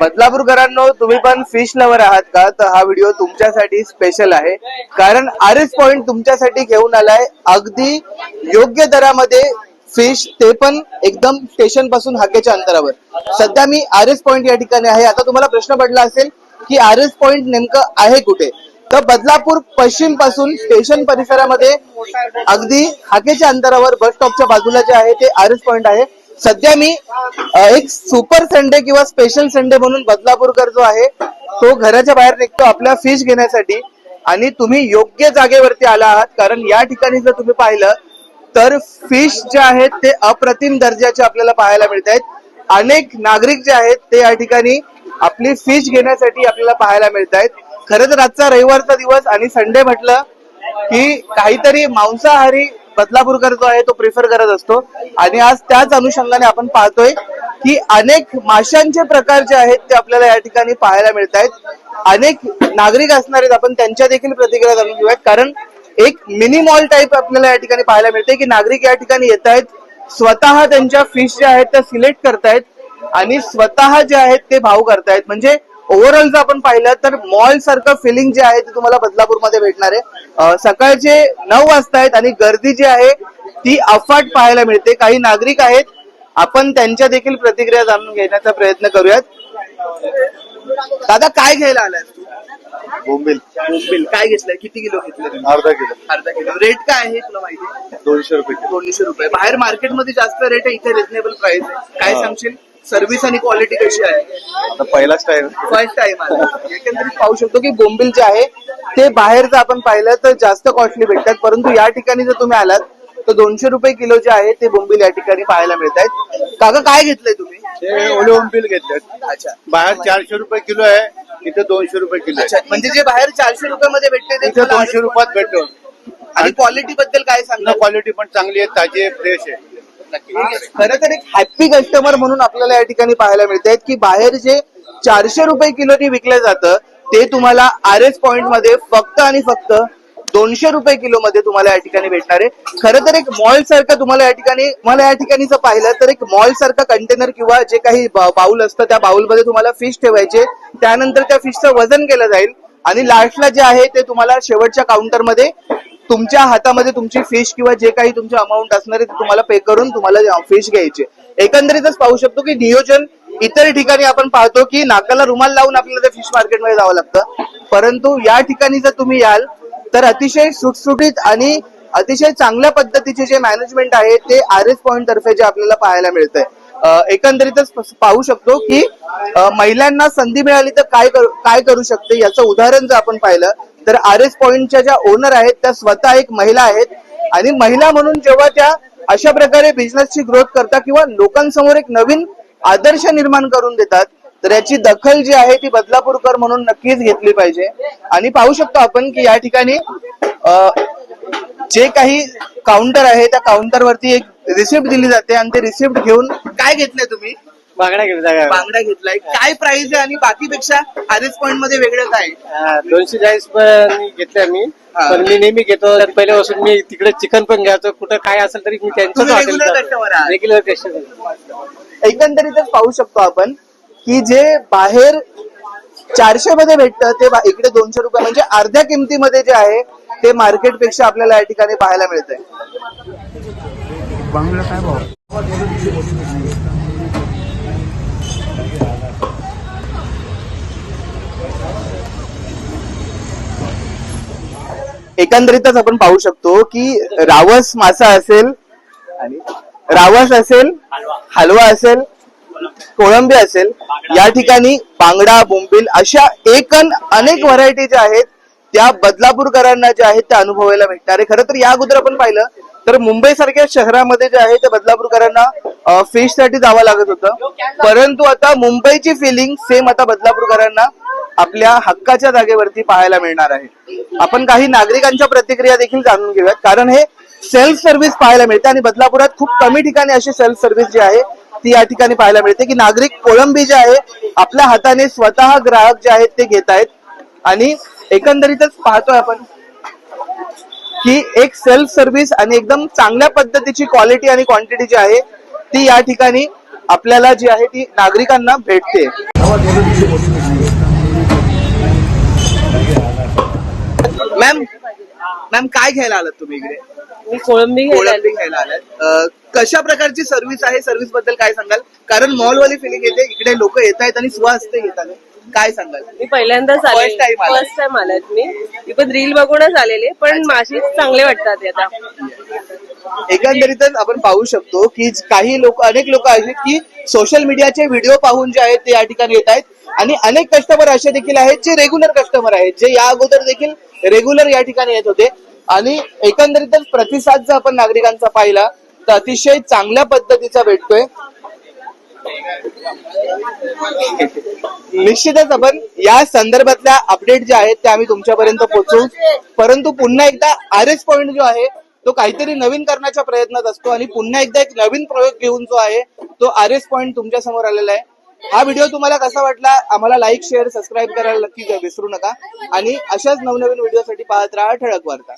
बदलापूरकरांनो तुम्ही पण fish lover आहात का? तर हा व्हिडिओ तुमच्यासाठी स्पेशल आहे. कारण आर एस पॉइंट तुमच्यासाठी घेऊन आलाय. अगदी योग्य दरामध्ये फिश ते पण एकदम स्टेशनपासून हाकेच्या अंतरावर. सध्या मी आर एस पॉइंट या ठिकाणी आहे. आता तुम्हाला प्रश्न पडला असेल की आर एस पॉइंट नेमकं आहे कुठे? तर बदलापूर पश्चिमपासून स्टेशन परिसरामध्ये अगदी हाकेच्या अंतरावर बस स्टॉपच्या बाजूला जे आहे ते आर एस पॉइंट आहे. सध्या मी एक सुपर संडे किंवा स्पेशल संडे म्हणून बदलापूरकर जो आहे तो घराच्या बाहेर निघतो आपल्या फिश घेण्यासाठी. आणि तुम्ही योग्य जागेवरती आला आहात कारण या ठिकाणी जर तुम्ही पाहिलं तर फिश जे आहेत ते अप्रतिम दर्जाचे आपल्याला पाहायला मिळत आहेत. अनेक नागरिक जे आहेत ते या ठिकाणी आपली फिश घेण्यासाठी आपल्याला पाहायला मिळत आहेत. खरं तर आजचा रविवारचा दिवस आणि संडे म्हटलं की काहीतरी मांसाहारी बदलापूरकर जो आहे तो प्रिफर करत असतो. आणि आज त्याच अनुषंगाने आपण पाहतोय की अनेक माशांचे प्रकार जे आहेत ते आपल्याला या ठिकाणी पाहायला मिळत आहेत. अनेक नागरिक असणार आहेत आपण त्यांच्या देखील प्रतिक्रिया जाणून घेऊयात. कारण एक मिनी मॉल टाईप आपल्याला या ठिकाणी पाहायला मिळते की नागरिक या ठिकाणी येत आहेत. स्वतः त्यांच्या फिश ज्या आहेत त्या सिलेक्ट करतायत. आणि स्वतः जे आहेत ते भाव करतायत. म्हणजे ओव्हरऑल जर आपण पाहिलं तर मॉल सारखं फिलिंग जे आहे ते तुम्हाला बदलापूरमध्ये भेटणार आहे. सकाळचे नऊ वाजता आहेत आणि गर्दी जी आहे ती अफाट पाहायला मिळते. काही नागरिक आहेत. आपण त्यांच्या देखील प्रतिक्रिया जाणून घेण्याचा प्रयत्न करूयात. दादा काय घ्यायला आलाय? बोंबील. बोंबील. काय घेतलंय? किती किलो घेतलं? अर्धा किलो. अर्धा किलो. रेट काय आहे तुला माहिती? दोनशे रुपये दोनशे रुपये. बाहेर मार्केटमध्ये जास्त रेट आहे इथे रिझनेबल प्राइस काय. सांगशील? सर्व्हिस आणि क्वालिटी कशी आहे? आता पहिलाच टाइम फर्स्ट टाइम एकंदरीत पाहू शकतो की बोंबील जे आहे ते बाहेर जर आपण पाहिलं तर जास्त कॉस्टली भेटतात. परंतु या ठिकाणी जर तुम्ही आलात तर दोनशे रुपये किलो जे आहे ते बोंबील या ठिकाणी पाहायला मिळत आहेत काका काय घेतलंय तुम्ही? ते ओले बोंबील घेतले अच्छा. बाहेर चारशे रुपये किलो आहे इथे दोनशे रुपये किलो अच्छा आहे म्हणजे जे बाहेर चारशे रुपये मध्ये भेटते ते इथे तुम्हाला दोनशे रुपयात भेटतो आणि क्वालिटी बद्दल काय सांगणार क्वालिटी पण चांगली आहे ताजी आहे फ्रेश आहे. खरं तर एक हॅप्पी कस्टमर म्हणून आपल्याला या ठिकाणी पाहायला मिळत की बाहेर जे चारशे रुपये किलोनी विकलं जातं ते तुम्हाला आर एस पॉइंटमध्ये फक्त आणि फक्त दोनशे रुपये किलो मध्ये तुम्हाला या ठिकाणी भेटणार आहे. खरं तर एक मॉल सारखं तुम्हाला या ठिकाणी मला या ठिकाणी जर पाहिलं तर एक मॉल सारखं कंटेनर किंवा जे काही बाउल असतं त्या बाउलमध्ये तुम्हाला फिश ठेवायचे. त्यानंतर त्या फिशचं वजन केलं जाईल. आणि लास्टला जे आहे ते तुम्हाला शेवटच्या काउंटरमध्ये तुमच्या हातामध्ये तुमची फिश किंवा जे काही तुमचे अमाऊंट असणार आहे ते तुम्हाला पे करून तुम्हाला फिश घ्यायची. एकंदरीतच पाहू शकतो की नियोजन इतर ठिकाणी आपण पाहतो की नाकाला रुमाल लावून आपल्याला फिश मार्केटमध्ये जावं लागतं. परंतु या ठिकाणी जर तुम्ही याल तर अतिशय सुटसुटीत आणि अतिशय चांगल्या पद्धतीचे जे मॅनेजमेंट आहे ते आर एस पॉईंट तर्फे जे आपल्याला पाहायला मिळतंय. एकंदरीतच पाहू शकतो की महिलांना संधी मिळाली तर काय करू काय करू शकते याचं उदाहरण जर आपण पाहिलं तर आर एस पॉईंटच्या ज्या ओनर आहेत त्या स्वतः एक महिला आहेत. आणि महिला म्हणून जेव्हा त्या अशा प्रकारे बिझनेसची ग्रोथ करतात किंवा लोकांसमोर एक नवीन आदर्श निर्माण करून देतात तर याची दखल जी आहे ती बदलापूरकर म्हणून नक्कीच घेतली पाहिजे. आणि पाहू शकतो आपण की या ठिकाणी जे काही काउंटर आहे त्या काउंटरवरती एक रिसिप्ट दिली जाते आणि ते रिसिप्ट घेऊन काय घेतलंय तुम्ही? बांगडा घेतला का बांगडा घेतलाय. काय प्राइस आहे आणि बाकीपेक्षा एस पॉइंटमध्ये वेगळं काय दोनशे चाळीस पण घेतले मी. पण मी नेहमी घेतो. पहिल्यापासून मी तिकडे चिकन पण घ्यायचो. कुठं काय असेल तरी मी regular customer आहात. रेग्युलर कस्टमर एकंदरीतच पाहू शकतो आपण की जे बाहेर चारशे मध्ये भेटतं ते बा- इकडे दोनशे रुपये म्हणजे अर्ध्या किमतीमध्ये जे आहे ते मार्केटपेक्षा आपल्याला या ठिकाणी पाहायला मिळतंय. एकंदरीतच आपण पाहू शकतो की रावस मासा असेल आणि रावस असेल हलवा असेल कोळंबी असेल या ठिकाणी बांगडा बोंबील अशा एकन अनेक व्हरायटी ज्या आहेत त्या बदलापूरकरांना ज्या आहेत त्या अनुभवायला भेटणार आहे खरं तर या अगोदर आपण पाहिलं तर मुंबई सारख्या शहरामध्ये जे आहे ते बदलापूरकरांना फिशसाठी जावं लागत होतं. परंतु आता मुंबईची फिलिंग सेम आता बदलापूरकरांना. आपल्या हक्काच्या जागेवरती पाहायला मिळणार आहे. आपण काही नागरिकांच्या प्रतिक्रिया देखील जाणून घेऊयात. कारण हे सेल्फ सर्व्हिस पाहायला मिळते आणि बदलापुरात खूप कमी ठिकाणी अशी सेल्फ सर्व्हिस जी आहे ती या ठिकाणी पाहायला मिळते की नागरिक कोळंबी जे आहे आपल्या हाताने स्वतः ग्राहक जे आहेत ते घेत आहेत. आणि एकंदरीतच पाहतोय आपण की एक सेल्फ सर्व्हिस आणि एकदम चांगल्या पद्धतीची क्वालिटी आणि क्वांटिटी जी आहे ती या ठिकाणी आपल्याला जी आहे ती नागरिकांना भेटते. मॅम मॅम काय घ्यायला आलात तुम्ही इकडे? मी कोळंबी घ्यायला कोळंबी घ्यायला आलात. अं, कशा प्रकारची सर्व्हिस आहे? सर्व्हिसबद्दल काय सांगाल? कारण मॉल वाली फिलिंग येते इकडे लोक येत आहेत आणि स्वहस्ते घेतात काय सांगाल? मी पहिल्यांदाच आले. First time आलाय. फर्स्ट टाइम आलात मी. मी पण रील बघूनच आलेले पण मासे चांगले वाटतात आता. एकंदरीतच आपण पाहू शकतो की काही लोक अनेक लोक आहेत की सोशल मीडियाचे व्हिडिओ पाहून जे आहेत ते या ठिकाणी येत आहेत. आणि अनेक कस्टमर असे देखील आहेत जे रेग्युलर कस्टमर आहेत जे या अगोदर देखील रेग्युलर या ठिकाणी येत होते. आणि एकंदरीतच प्रतिसाद जर आपण नागरिकांचा पाहिला तर अतिशय चांगल्या पद्धतीचा भेटतोय. निश्चितच आपण या संदर्भातल्या अपडेट जे आहेत ते आम्ही तुमच्यापर्यंत पोहोचवू. परंतु पुन्हा एकदा आर एस पॉइंट जो आहे तो काहीतरी नवीन करण्याच्या प्रयत्नात असतो आणि पुन्हा एकदा एक नवीन प्रयोग घेऊन जो आहे तो आर एस पॉईंट तुमच्यासमोर आलेला आहे. हा व्हिडिओ तुम्हाला कसा वाटला आम्हाला लाईक शेअर सबस्क्राईब करायला नक्की विसरू नका. आणि अशाच नवनवीन व्हिडिओसाठी पाहत राहा ठळक वार्ता.